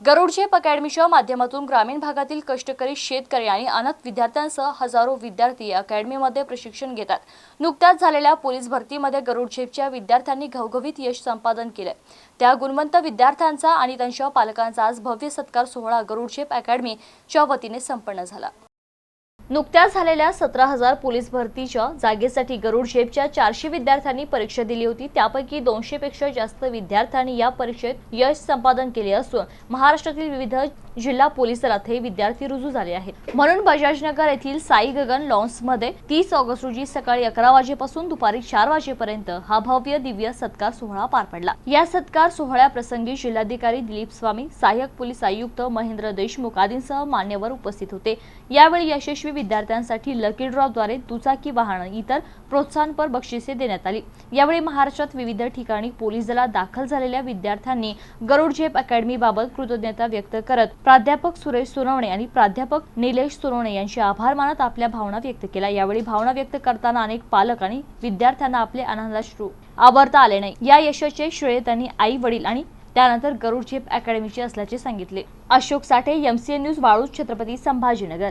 गरुड झेप अकॅडमीच्या माध्यमातून ग्रामीण भागातील कष्टकरी शेतकरी आणि अनाथ विद्यार्थ्यांसह हजारो विद्यार्थी अकॅडमीमध्ये प्रशिक्षण घेतात. नुकत्याच झालेल्या पोलीस भरतीमध्ये गरुड झेपच्या विद्यार्थ्यांनी घवघवीत यश संपादन केलंय. त्या गुणवंत विद्यार्थ्यांचा आणि त्यांच्या पालकांचा आज भव्य सत्कार सोहळा गरुड झेप अकॅडमीच्या वतीने संपन्न झाला. नुकत्याच झालेल्या सतरा हजार पोलीस भरतीच्या जागेसाठी गरुड झेपच्या चारशे विद्यार्थ्यांनी परीक्षा दिली होती. त्यापैकी दोनशे पेक्षा जास्त विद्यार्थ्यांनी या परीक्षेत यश संपादन केले असून महाराष्ट्रातील विविध जिल्हा पोलीस दलात हे विद्यार्थी रुजू झाले आहेत. म्हणून बजाजनगर येथील साई गगन लॉन्समध्ये तीस ऑगस्ट रोजी सकाळी अकरा वाजेपासून दुपारी चार वाजेपर्यंत हा भव्य दिव्य सत्कार सोहळा पार पडला. या सत्कार सोहळ्याप्रसंगी जिल्हाधिकारी दिलीप स्वामी सहाय्यक पोलीस आयुक्त महेंद्र देशमुख आदींसह मान्यवर उपस्थित होते. यावेळी यशस्वी विद्यार्थ्यांसाठी लकी ड्रॉद्वारे दुचाकी वाहन इतर प्रोत्साहनपर बक्षिसे देण्यात आली. यावेळी महाराष्ट्रात विविध ठिकाणी पोलीस दलात दाखल झालेल्या विद्यार्थ्यांनी गरुड झेप कृतज्ञता व्यक्त करत प्राध्यापक सुरेश सोनवणे आणि प्राध्यापक निलेश सोनवणे यांचे आभार मानत आपल्या भावना व्यक्त केल्या. यावेळी भावना व्यक्त करताना अनेक पालक आणि विद्यार्थ्यांना आपले आनंदाश्रू आवरता आले नाही. या यशाचे श्रेय त्यांनी आई वडील आणि त्यानंतर गरुड झेप अकॅडमीचे असल्याचे सांगितले. Ashok Sathe MCN news Waluj Chhatrapati Sambhajinagar.